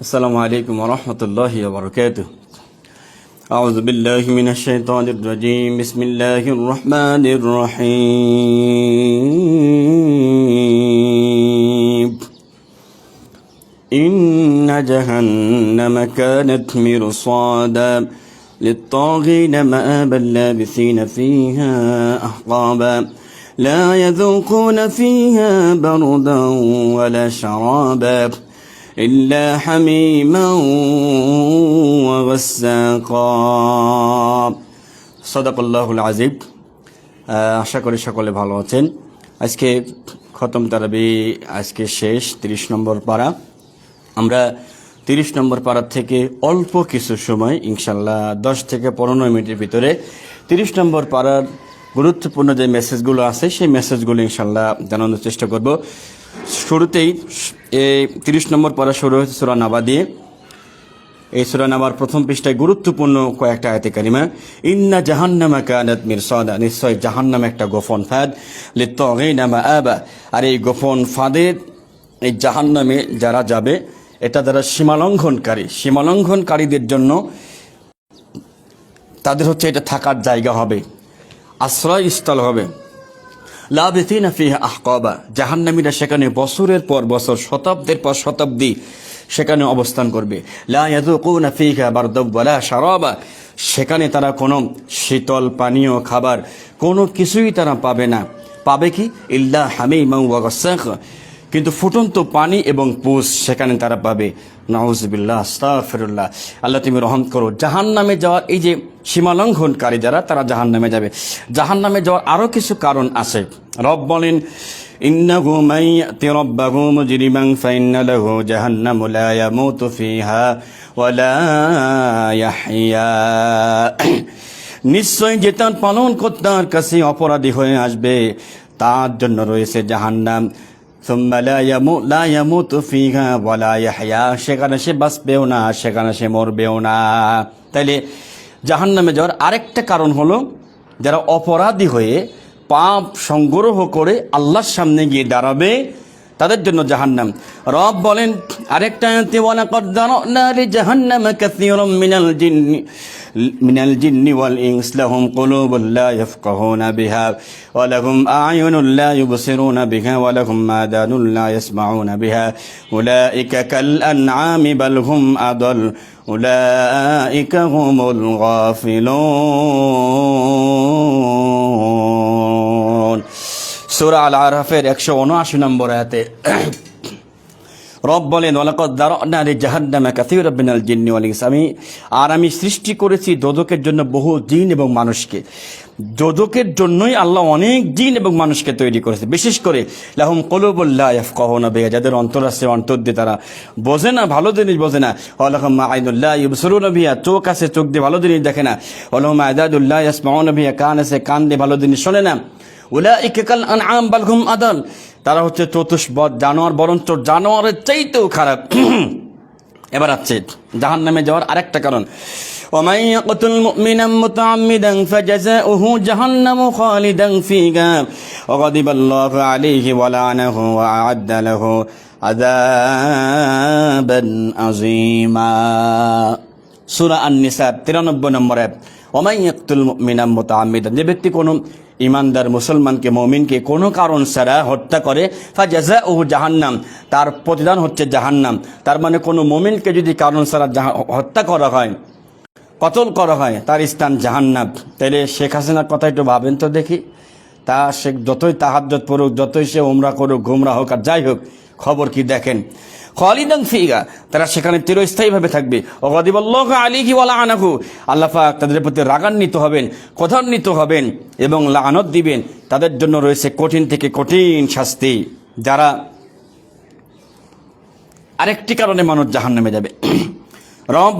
السلام عليكم ورحمة الله وبركاته. أعوذ بالله من الشيطان الرجيم. بسم الله الرحمن الرحيم. إن جهنم كانت مرصادا للطاغين مآبا لابثين فيها أحقابا. لا يذوقون فيها بردا ولا شرابا. إلا حميما وغساقا صدق الله العزيز আহ, আশা করি সকলে ভালো আছেন আজকে খতম তারাবি আজকে শেষ তিরিশ নম্বর পাড়া আমরা তিরিশ নম্বর পাড়ার থেকে অল্প কিছু সময় ইনশাল্লাহ দশ থেকে পনেরো মিনিটের ভিতরে তিরিশ নম্বর পাড়ার গুরুত্বপূর্ণ যে মেসেজগুলো আছে সেই মেসেজগুলো ইনশাল্লাহ জানানোর চেষ্টা করব শুরুতেই এই তিরিশ নম্বর পাড়া শুরু হয়েছে সুরা নাবা দিয়ে। এই সুরান আমার প্রথম পৃষ্ঠায় গুরুত্বপূর্ণ কয়েকটা আয়তে কারিমা, ইন্না জাহান্নামা কানাত মিরসাদা নিশ্চয় জাহান্নাম একটা গোপন ফাঁদ লিত্তাগিনামা আবা আর এই গোপন ফাঁদের এই জাহান্নামে যারা যাবে, এটা যারা সীমালঙ্ঘনকারী। সীমালঙ্ঘনকারীদের জন্য তাদের হচ্ছে এটা থাকার জায়গা হবে, আশ্রয়স্থল হবে। লাভিতিন ফিহা আহকবা। জাহান্নামীরা সেখানে বছরের পর বছর, শতাব্দীর পর শতাব্দী সেখানে অবস্থান করবে। লা ইয়াযুকুনা ফিহা বারদব্বালা শারাবা। সেখানে তারা কোনো শীতল পানীয় খাবার, কোনো কিছুই তারা পাবে না। পাবে কি? ইল্লা হামিমা ওয়া গাসাক কিন্তু ফুটন্ত পানি এবং পুষ সেখানে তারা পাবে। নাউজবিল্লাহ আস্তাফিরুল্লাহ আল্লাহ তুমি রহম করো। জাহান নামে যাওয়ার এই যে সীমালঙ্ঘনকারী যারা, তারা জাহান নামে যাবে। জাহান নামে যাওয়ার আরও কিছু কারণ আছে। রব বলেন নিশ্চয় যে তার পালন কর্তার কাছে অপরাধী হয়ে আসবে, তার জন্য রয়েছে জাহান্নাম। সেখানে সে বাঁচবেও না, সেখানে সে মরবেও না। তাইলে জাহান্নামে যাওয়ার আরেকটা কারণ হলো, যারা অপরাধী হয়ে পাপ সংগ্রহ করে আল্লাহর সামনে গিয়ে দাঁড়াবে তাদের জন্য জাহান্নাম। রব বলেন, আরেকটা আয়াতে ওয়ালা কদ দারানা লিজাহান্নাম কাসীরাম মিনাল জিন্নি মিনাল জিন্নি ওয়াল ইনস। লাহুম কুলুবুন লা ইয়াফকাহুনা বিহা, ওয়া লাহুম আ'য়ুনুন লা ইউবসিরুনা বিহা, ওয়া লাহুম আদানুন লা ইয়াসমাউনা বিহা। উলাইকা কাল আন'আমি বাল হুম আদাল, উলাইকা হুমুল গাফিলুন। সূরা আল আরাফের একশো উনআশি নম্বর আয়াতে, রব বলেন, ওয়ালাকাদ দারানা লি জাহান্নামা কাসীরাম মিনাল জিন্নি আমি, আর আমি সৃষ্টি করেছি দোজকের জন্য বহু জিন এবং মানুষকে। দোদকের জন্যই আল্লাহ অনেক জিন এবং মানুষকে তৈরি করেছে। বিশেষ করে, লাহুম কলুবুল্লাহ ইয়াফকাহুনা বিহা, যাদের অন্তর আছে অন্তর দিয়ে তারা বোঝে না, ভালো জিনিস বোঝে না। ওয়ালাহুম আইনুল্লাহ ইবসুরুনা বিহা, চোখ আছে, চোখ দিয়ে ভালো জিনিস দেখে না। ওয়ালাহুম আদাদুল্লাহ ইয়াসমাউনা বিহা, কান আছে, কান দিয়ে ভালো জিনিস শোনে না। উলাইকা কাল আনআম বাল হুম আদাল তারা হচ্ছে চতুষ্পদ জানোয়ার বরঞ্চ জানোয়ারের চাইতেও খারাপ এবার আছে জাহান নামে যাওয়ার আরেকটা কারণ ومن يقتل مؤمنا متعمدا فجزاؤه جهنم خالدا فيها وغضب الله عليه ولعنه وأعد له عذابا عظيما সুরা আন নিসা তিরানব্বই নম্বর অ্যাপ ওমাই ইয়াকতুল মুমিনা মুতাআম্মিদান। যে ব্যক্তি কোনো ইমানদার মুসলমানকে, মমিনকে কোনো কারণ ছাড়া হত্যা করে ফাজাজাউহু জাহান্নাম, তার প্রতিদান হচ্ছে জাহান্নাম। তার মানে কোনো মমিনকে যদি কারণ ছাড়া হত্যা করা হয়, কতল করা হয়, তার স্থান জাহান্নাম। তাইলে শেখ হাসিনার কথা একটু ভাবেন তো দেখি। তা সে যতই তাহাজ্জত পড়ুক, যতই সে উমরা করুক, গুমরা হোক আর যাই হোক, খবর কি দেখেন? খালিদান ফিগা তারা সেখানে চিরস্থায়ীভাবে থাকবে। অগাদিবাল্লাহ আলিহি ওয়ালা আনাহু আল্লাহ পাক তাদের প্রতি রাগান্বিত হবেন ক্রধান্বিত হবেন এবং লানত দিবেন। তাদের জন্য রয়েছে কঠিন থেকে কঠিন শাস্তি, যারা আরেকটি কারণে মানুষ জাহান জাহান্নামে যাবে। রব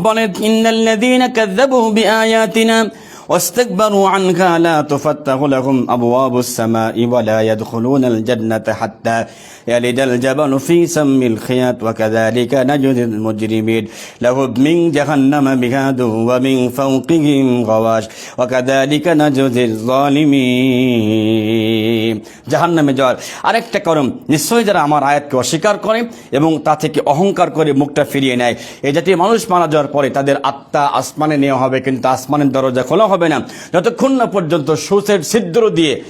বিআয়াতিনা واستكبروا عنها لا تفتح لهم أبواب السماء ولا يدخلون الجنة حتى يلد الجبل في سم الخياط وكذلك نجزي المجرمين لهم من جهنم مهاد ومن فوقهم غواش وكذلك نجزي الظالمين জাহান্নামে যাওয়ার আরেকটা কারণ নিশ্চয়ই যারা আমার আয়াতকে অস্বীকার করে এবং তা থেকে অহংকার করে মুখটা ফিরিয়ে নেয় এই জাতীয় মানুষ মারা যাওয়ার পরে তাদের আত্মা আসমানে নেওয়া হবে কিন্তু আসমানের দরজা খোলা হবে না। যতক্ষণ না পর্যন্ত সুসের ছিদ্র দিয়ে,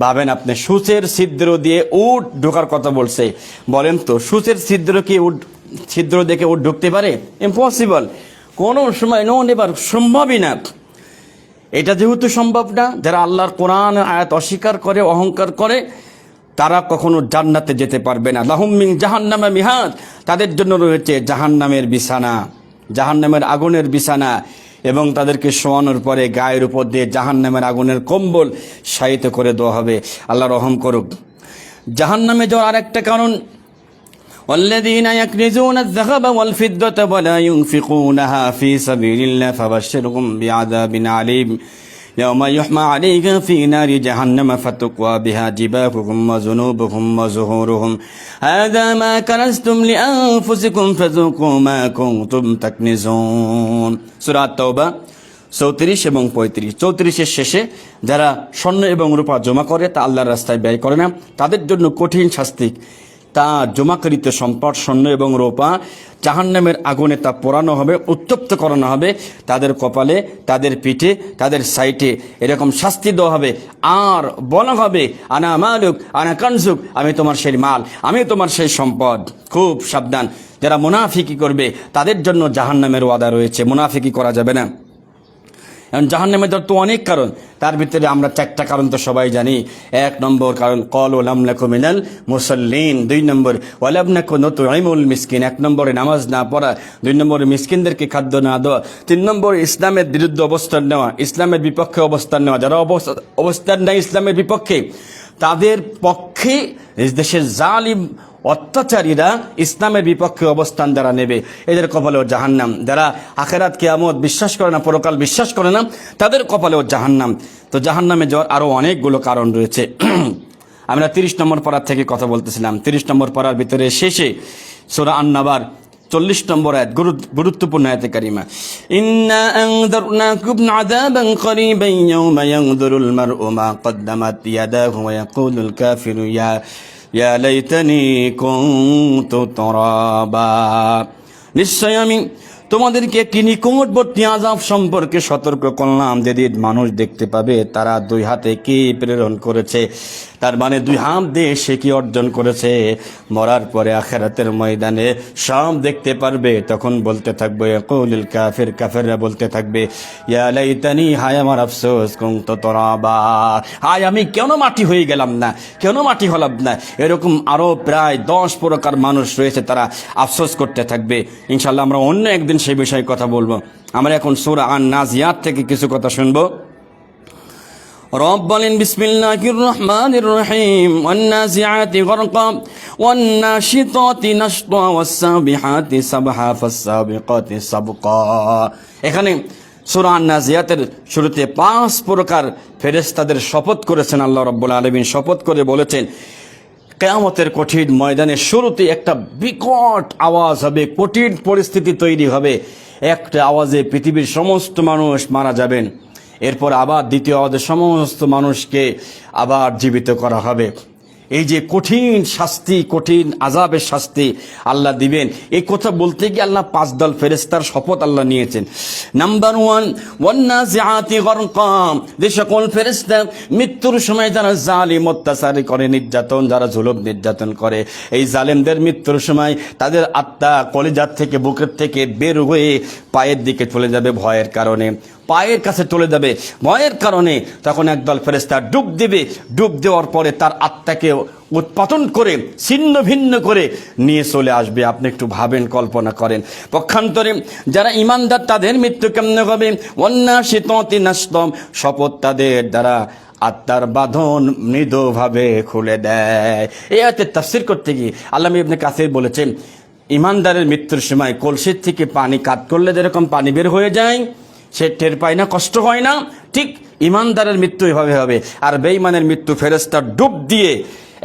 ভাবেন আপনি, সুচের ছিদ্র দিয়ে উট ঢোকার কথা বলছে। বলেন তো, সুচের ছিদ্র কি উট, ছিদ্র দেখে উট ঢুকতে পারে? ইম্পসিবল কোনো সময় নন এবার সম্ভবই না। এটা যেহেতু সম্ভব না, যারা আল্লাহর কোরআন আয়াত অস্বীকার করে, অহংকার করে, তারা কখনো জান্নাতে যেতে পারবে না। লাহুমিং জাহান্নামে মিহাদ। তাদের জন্য রয়েছে জাহান্নামের বিছানা, জাহান্নামের আগুনের বিছানা। এবং তাদেরকে শোয়ানোর পরে গায়ের উপর দিয়ে জাহান্নামের আগুনের কম্বল শায়িত করে দেওয়া হবে আল্লাহ রহম করুক জাহান্নামে যাওয়ার আরেকটা কারণ والذين يكنزون الذهب والفضة ولا ينفقونها في سبيل الله فبشرهم بعذاب عليم يوم يحمى عليها في نار جهنم فتقوى بها جباههم وذنوبهم وزهورهم هذا ما كنزتم لأنفسكم فذوقوا ما كنتم تكنزون سورة التوبة চৌত্রিশ এবং পঁয়ত্রিশ চৌত্রিশের শেষে যারা স্বর্ণ এবং রূপা জমা করে তা আল্লাহর রাস্তায় ব্যয় করে না তাদের জন্য কঠিন শাস্তি তা জমাকৃত সম্পদ, স্বর্ণ এবং রূপা জাহান্নামের আগুনে তা পোড়ানো হবে, উত্তপ্ত করানো হবে। তাদের কপালে, তাদের পিঠে, তাদের সাইটে এরকম শাস্তি দেওয়া হবে। আর বলা হবে, আনা মালুক, আনা কানসুক আমি তোমার সেই মাল, আমি তোমার সেই সম্পদ। খুব সাবধান। যারা মুনাফিকি করবে, তাদের জন্য জাহান্নামের ওয়াদা রয়েছে। মুনাফিকি করা যাবে না। এখন জাহান্নামে ধর তো অনেক কারণ। তার ভিতরে আমরা চারটা কারণ তো সবাই জানি। এক নম্বর কারণ কল ওলাম নাকু মিনাল মুসল্লিন। দুই নম্বর ওয়ালাম নাকু নতু আইমুল মিসকিন। এক নম্বরে নামাজ না পড়া। দুই নম্বরে মিসকিনদেরকে খাদ্য না দেওয়া। তিন নম্বর ইসলামের বিরুদ্ধে অবস্থান নেওয়া, ইসলামের বিপক্ষে অবস্থান নেওয়া। যারা অবস্থা- অবস্থান নেয় ইসলামের বিপক্ষে, তাদের পক্ষে দেশের জালিম অত্যাচারীরা ইসলামের বিপক্ষে অবস্থান যারা নেবে। এদের কপালেও জাহান্নাম। যারা আখেরাত কেয়ামত বিশ্বাস করে না, পরকাল বিশ্বাস করে না, তাদের কপালেও জাহান্নাম। তো জাহান্নামে যাওয়ার আরও অনেকগুলো কারণ রয়েছে। আমরা তিরিশ নম্বর পাড়ার থেকে কথা বলতেছিলাম। তিরিশ নম্বর পাড়ার ভিতরে শেষে সোরা আন্নাবার চল্লিশ নম্বর আয়াত গুরু- গুরুত্বপূর্ণ আয়াতে কারিমা। ইন্না আনযারনাকুম আযাবান করিবান ইয়াওমা ইয়ানযুরুল মার'ু মা কদ্দামাত ইয়াদাহু ওয়া ইয়াকুলুল কাফিরু ইয়া ইয়া লাইতানি কুনতু তুরাবা নিশ্চয় আমি তোমাদেরকে একটি নিকটবর্তী আজাব সম্পর্কে সতর্ক করলাম। যেদিন মানুষ দেখতে পাবে, তারা দুই হাতে কি প্রেরণ করেছে, তার মানে দুই হাত দিয়ে সে কি অর্জন করেছে। মরার পরে আখেরাতের ময়দানে সব দেখতে পারবে, তখন বলতে থাকবে, কৌলিল কাফের, কাফেররা বলতে থাকবে, ইয়া লাইতানি, হায় আমার আফসোস, কুন্ত তরাবা। হায়, আমি কেন মাটি হয়ে গেলাম না? কেন মাটি হলাম না? এরকম আরও প্রায় দশ প্রকার মানুষ রয়েছে, তারা আফসোস করতে থাকবে। ইনশাল্লাহ আমরা অন্য একদিন সেই বিষয়ে কথা বলব। আমরা এখন সুরা আন নাজিয়াত থেকে কিছু কথা শুনব। এখানে সূরা আন-নাজিয়াতের শুরুতে পাঁচ প্রকার ফেরেশতাদের শপথ করেছেন আল্লাহ রাব্বুল আলামিন। শপথ করে বলেছেন কেয়ামতের কঠিন ময়দানে শুরুতে একটা বিকট আওয়াজ হবে, কঠিন পরিস্থিতি তৈরি হবে। একটা আওয়াজে পৃথিবীর সমস্ত মানুষ মারা যাবেন। এরপর আবার দ্বিতীয় আওয়াজে সমস্ত মানুষকে আবার জীবিত করা হবে। এই যে কঠিন শাস্তি, কঠিন আজাবের শাস্তি আল্লাহ দিবেন। এই কথা বলতে গিয়ে আল্লাহ পাঁচ দল ফেরেস্তার শপথ আল্লাহ নিয়েছেন। নাম্বার ওয়ান যে সকল ফেরেস্তা মৃত্যুর সময় যারা জালিম, অত্যাচার করে, নির্যাতন, যারা জুলুম, নির্যাতন করে, এই জালেমদের মৃত্যুর সময় তাদের আত্মা কলেজার থেকে, বুকের থেকে বের হয়ে পায়ের দিকে চলে যাবে ভয়ের কারণে। পায়ের কাছে চলে যাবে ভয়ের কারণে। তখন একদল ফেরেস্তা ডুব দেবে। ডুব দেওয়ার পরে তার আত্মাকে উৎপাদন করে, ছিন্ন ভিন্ন করে নিয়ে চলে আসবে। আপনি একটু ভাবেন, কল্পনা করেন। পক্ষান্তরে যারা ইমানদার, তাদের মৃত্যু কেমন হবে? অন্যা শীততি নষ্টম শপথ তাদের দ্বারা আত্মার বাঁধন মৃদুভাবে খুলে দেয়। এই আয়াতের তাফসির করতে গিয়ে আল্লাহ ইবনে কাসির বলেছেন, ইমানদারের মৃত্যুর সময় কলসির থেকে পানি কাট করলে যেরকম পানি বের হয়ে যায়, সে টের পায় না, কষ্ট হয় না, ঠিক ইমানদারের মৃত্যু এভাবে হবে। আর বেঈমানের মৃত্যু ফেরেস্তা ডুব দিয়ে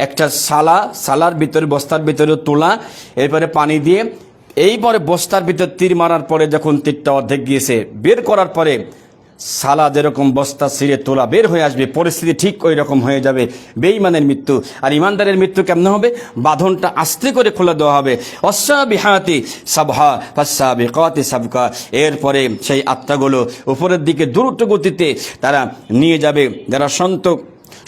একটা সালা, সালার ভিতরে, বস্তার ভিতরে তোলা, এরপরে পানি দিয়ে এইপরে বস্তার ভিতর তীর মারার পরে যখন তীরটা অর্ধেক গিয়েছে, বের করার পরে সালা যেরকম বস্তা ছিঁড়ে তোলা বের হয়ে আসবে, পরিস্থিতি ঠিক ওই রকম হয়ে যাবে, বেঈমানের মৃত্যু। আর ইমানদারের মৃত্যু কেমন হবে? বাঁধনটা আস্তে করে খুলে দেওয়া হবে। অস্বাবিহাতি সাবহা, ফাসাবিকাতি সাবকা। এরপরে সেই আত্মাগুলো উপরের দিকে দ্রুত গতিতে তারা নিয়ে যাবে। যারা সন্ত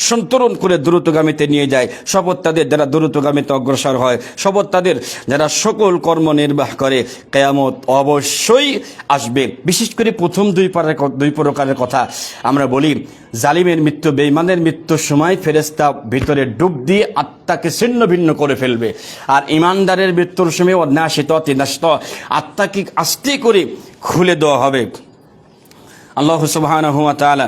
সন্তরণ করে দ্রুতগামীতে নিয়ে যায়। শপথ তাদের যারা দ্রুতগামীতে অগ্রসর হয়, শপথ তাদের যারা সকল কর্ম নির্বাহ করে, কেয়ামত অবশ্যই আসবে। বিশেষ করে প্রথম দুই পারের দুই প্রকারের কথা আমরা বলি, জালিমের মৃত্যু বেইমানের মৃত্যুর সময় ফেরেস্তা ভিতরে ডুব দিয়ে আত্মাকে ছিন্ন ভিন্ন করে ফেলবে। আর ইমানদারের মৃত্যুর সময় অন্যাসিত তিনাস্ত আত্মাকে আস্তে করে খুলে দেওয়া হবে। আল্লাহ তাআলা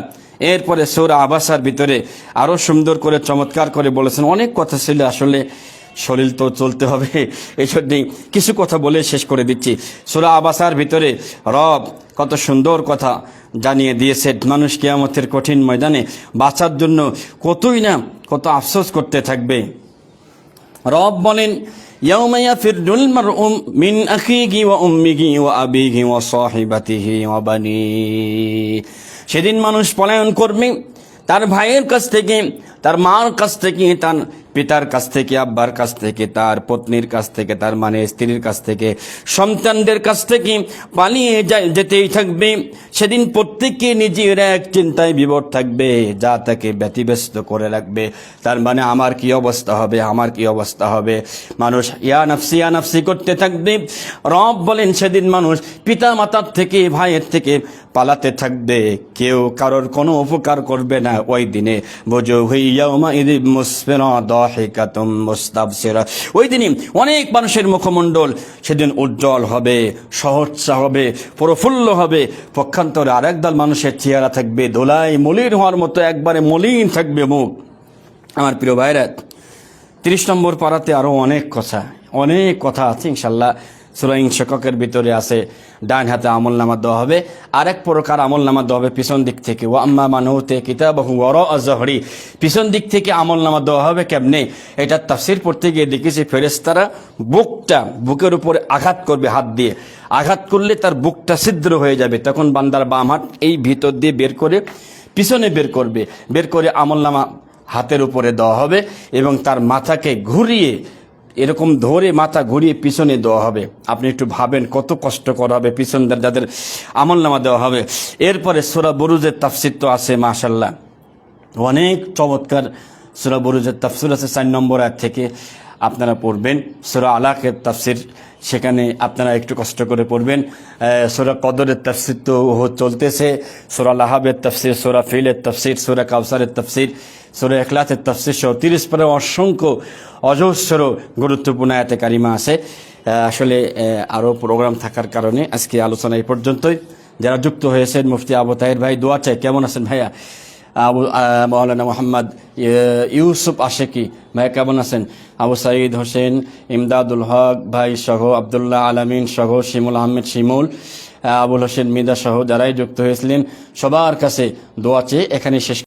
এরপরে সৌরা আবাসার ভিতরে আরও সুন্দর করে, চমৎকার করে বলেছেন। অনেক কথা ছিল, আসলে শরীর তো চলতে হবে এই জন্যেই কিছু কথা বলে শেষ করে দিচ্ছি। সৌরা আবাসার ভিতরে রব কত সুন্দর কথা জানিয়ে দিয়েছে, মানুষ কেয়ামতের কঠিন ময়দানে বাঁচার জন্য কতই না কত আফসোস করতে থাকবে। রব বলেন يوم يفر المرء من أخيه وأمه وأبيه وصاحبته وبنيه সেদিন মানুষ পলায়ন করবে তার ভাইয়ের কাছ থেকে তার মার কাছ থেকে তার পিতার কাছ থেকে, আব্বার কাছ থেকে, তার পত্নীর কাছ থেকে, তার মানে স্ত্রীর কাছ থেকে, সন্তানদের কাছ থেকে পালিয়ে যায়, যেতেই থাকবে। সেদিন প্রত্যেকে নিজের এক চিন্তায় বিবর থাকবে, যা তাকে ব্যতিব্যস্ত করে রাখবে। তার মানে আমার কি অবস্থা হবে? আমার কি অবস্থা হবে? মানুষ, ইয়া নাফসি ইয়া নাফসি করতে থাকবে। রব বলেন, সেদিন মানুষ পিতা মাতার থেকে, ভাইয়ের থেকে পালাতে থাকবে। কেউ কারোর কোনো উপকার করবে না। ওই দিনে, বোঝো হইয়াউমা ইদি মুসফিরা ওই দিনই অনেক মানুষের মুখমণ্ডল সেদিন উজ্জ্বল হবে সহসা হবে, প্রফুল্ল হবে। পক্ষান্তরে আরেক দল মানুষের চেহারা থাকবে দোলাই মলিন হওয়ার মতো, একবারে মলিন থাকবে মুখ। আমার প্রিয় ভাইরাত তিরিশ নম্বর পাড়াতে আরও অনেক কথা অনেক কথা আছে ইনশাল্লাহ। সুরাইং শেখকের ভিতরে আছে, ডান হাতে আমল নামা দেওয়া হবে। আরেক প্রকার আমল নামা দেওয়া হবে পিছন দিক থেকে। ও আম্মা মানহতে কিতাবহু ওর অজহরি পিছন দিক থেকে আমল নামা দেওয়া হবে কেমনে? এটা তাফসির পড়তে গিয়ে দেখেছি ফেরেস্তারা বুকটা, বুকের উপরে আঘাত করবে হাত দিয়ে। আঘাত করলে তার বুকটা ছিদ্র হয়ে যাবে। তখন বান্দার বাম হাত এই ভিতর দিয়ে বের করে পিছনে বের করবে। বের করে আমল নামা হাতের উপরে দেওয়া হবে এবং তার মাথাকে ঘুরিয়ে এরকম ধরে মাথা ঘুরিয়ে পিছনে দেওয়া হবে। আপনি একটু ভাবেন কত কষ্ট করা হবে, পিছনদের যাদের আমল নামা দেওয়া হবে। এরপরে সোরা বরুজের তাফসির তো আছে মাশাল্লাহ অনেক চমৎকার সোরা বরুজের তাফসির আছে, চার নম্বর এক থেকে আপনারা পড়বেন। সোরা আলাকের তাফসির সেখানে আপনারা একটু কষ্ট করে পড়বেন। সোরা কদরের তাফসির তো চলতেছে। সোরা লাহাবের তাফসির, সোরা ফিলের তাফসির, সোরা কাউসারের তাফসির, সোরা একলাতের তাফসির সহ তিরিশ পরে অসংখ্য অজস্র গুরুত্বপূর্ণ আয়াতে কারিমা আছে। আসলে আরও প্রোগ্রাম থাকার কারণে আজকে আলোচনা এই পর্যন্তই। যারা যুক্ত হয়েছেন, মুফতি আবু তাহের ভাই, দোয়া চাই। কেমন আছেন ভাইয়া? মৌলানা মোহাম্মদ ইউসুফ আশেকি। ভাই, কেমন আছেন? আবু সাইদ হোসেন, ইমদাদুল হক ভাই সহ, আবদুল্লাহ আলমিন সহ, শিমুল আহমেদ শিমুল আবুল হোসেন মিদা সহ যারাই যুক্ত হয়েছিলেন, সবার কাছে দোয়া চেয়ে এখানে শেষ